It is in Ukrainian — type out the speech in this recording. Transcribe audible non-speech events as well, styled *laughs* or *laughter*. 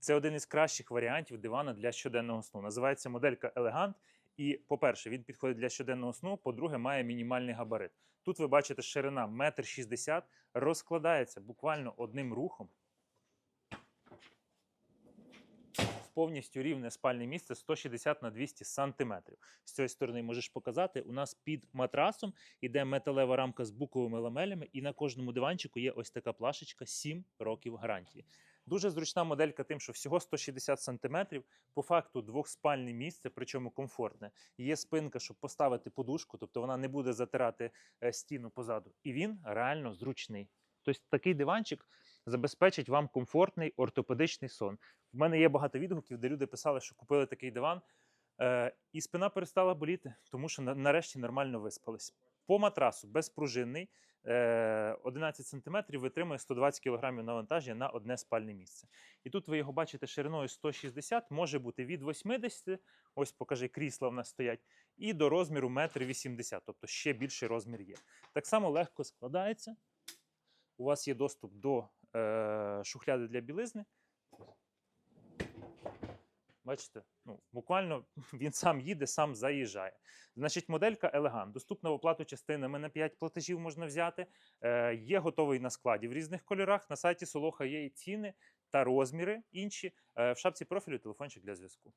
Це один із кращих варіантів дивана для щоденного сну. Називається моделька Elegant. І, по-перше, він підходить для щоденного сну. По-друге, має мінімальний габарит. Тут ви бачите ширина 1,60 м, розкладається буквально одним рухом. Повністю рівне спальне місце 160 на 200 сантиметрів. З цієї сторони можеш показати. У нас під матрасом іде металева рамка з буковими ламелями, і на кожному диванчику є ось така плашечка 7 років гарантії. Дуже зручна моделька, тим, що всього 160 сантиметрів, по факту двохспальне місце, причому комфортне. Є спинка, щоб поставити подушку, тобто вона не буде затирати е, стіну позаду. І він реально зручний. Тобто такий диванчик забезпечить вам комфортний ортопедичний сон. В мене є багато відгуків, де люди писали, що купили такий диван, е, і спина перестала боліти, тому що на- нарешті нормально виспались. По матрасу безпружинний, 11 см витримує 120 кг навантаження на одне спальне місце. І тут ви його бачите шириною 160, може бути від 80, ось покажи, крісла в нас стоять, і до розміру 1,80 м, тобто ще більший розмір є. Так само легко складається. У вас є доступ до е, шухляди для білизни. Бачите, ну, буквально *laughs* він сам їде, сам заїжджає. Значить, моделька Елегант Доступна в оплату частинами на 5 платежів можна взяти. Е, є готовий на складі в різних кольорах. На сайті Солоха є і ціни та розміри інші. Е, в шапці профілю телефончик для зв'язку.